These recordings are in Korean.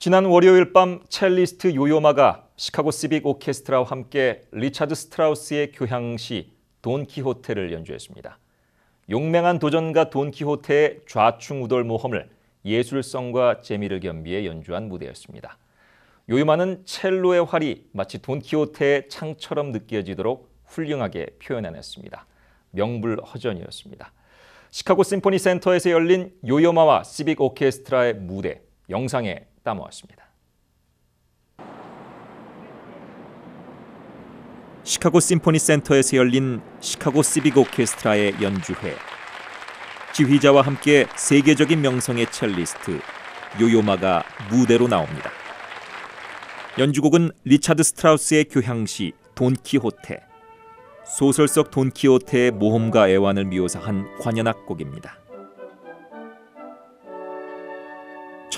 지난 월요일 밤 첼리스트 요요마가 시카고 시빅 오케스트라와 함께 리차드 스트라우스의 교향시 돈키호테를 연주했습니다. 용맹한 도전가 돈키호테의 좌충우돌 모험을 예술성과 재미를 겸비해 연주한 무대였습니다. 요요마는 첼로의 활이 마치 돈키호테의 창처럼 느껴지도록 훌륭하게 표현해냈습니다. 명불허전이었습니다. 시카고 심포니 센터에서 열린 요요마와 시빅 오케스트라의 무대 영상에 담아왔습니다. 시카고 심포니 센터에서 열린 시카고 시빅 오케스트라의 연주회. 지휘자와 함께 세계적인 명성의 첼리스트 요요마가 무대로 나옵니다. 연주곡은 리차드 스트라우스의 교향시 돈키호테. 소설 속 돈키호테의 모험과 애환을 묘사한 관현악곡입니다.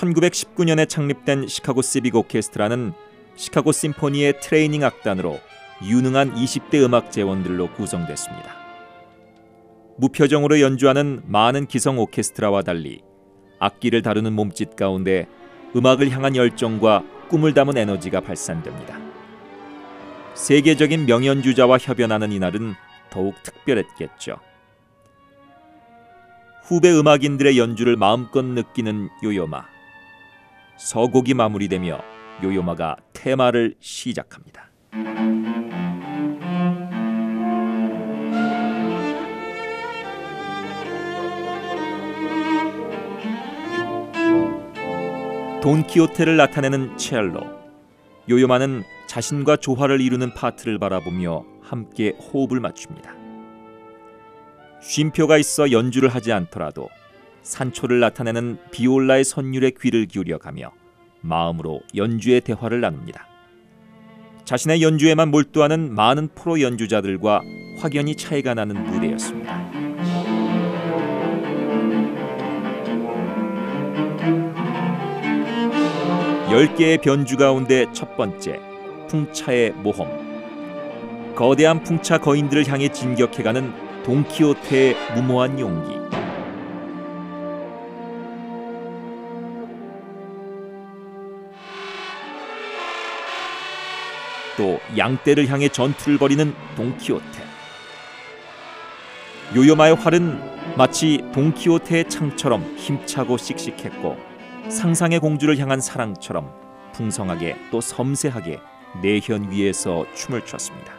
1919년에 창립된 시카고 시빅 오케스트라는 시카고 심포니의 트레이닝 악단으로 유능한 20대 음악 재원들로 구성됐습니다. 무표정으로 연주하는 많은 기성 오케스트라와 달리 악기를 다루는 몸짓 가운데 음악을 향한 열정과 꿈을 담은 에너지가 발산됩니다. 세계적인 명연주자와 협연하는 이날은 더욱 특별했겠죠. 후배 음악인들의 연주를 마음껏 느끼는 요요마. 서곡이 마무리되며 요요마가 테마를 시작합니다. 돈키호테를 나타내는 첼로. 요요마는 자신과 조화를 이루는 파트를 바라보며 함께 호흡을 맞춥니다. 쉼표가 있어 연주를 하지 않더라도 산초를 나타내는 비올라의 선율에 귀를 기울여 가며 마음으로 연주의 대화를 나눕니다. 자신의 연주에만 몰두하는 많은 프로 연주자들과 확연히 차이가 나는 무대였습니다. 열개의 변주 가운데 첫 번째 풍차의 모험 거대한 풍차 거인들을 향해 진격해가는 돈키호테의 무모한 용기 또 양떼를 향해 전투를 벌이는 돈키호테 요요마의 활은 마치 돈키호테의 창처럼 힘차고 씩씩했고 상상의 공주를 향한 사랑처럼 풍성하게 또 섬세하게 내현 위에서 춤을 췄습니다.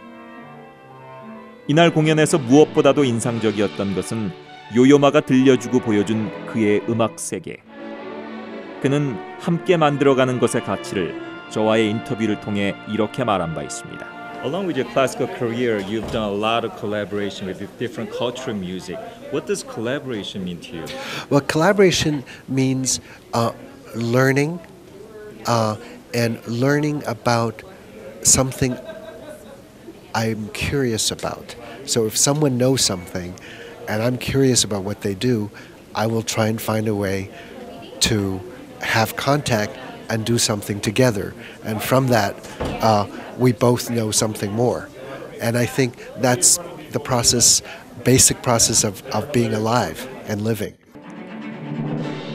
이날 공연에서 무엇보다도 인상적이었던 것은 요요마가 들려주고 보여준 그의 음악 세계. 그는 함께 만들어가는 것의 가치를 저와의 인터뷰를 통해 이렇게 말한 바 있습니다. Along with your classical career, you've done a lot of collaboration with different cultural music. What does collaboration mean to you? Well, collaboration means uh, learning uh, and learning about something I'm curious about. So if someone knows something and I'm curious about what they do, I will try and find a way to have contact and do something together. And from that, uh, we both know something more. And I think that's the process, basic process of, of being alive and living.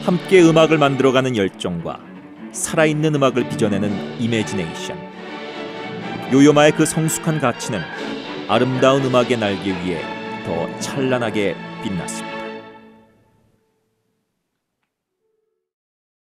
함께 음악을 만들어가는 열정과 살아있는 음악을 빚어내는 이미지네이션. 요요마의 그 성숙한 가치는 아름다운 음악의 날개 위에 더 찬란하게 빛났습니다.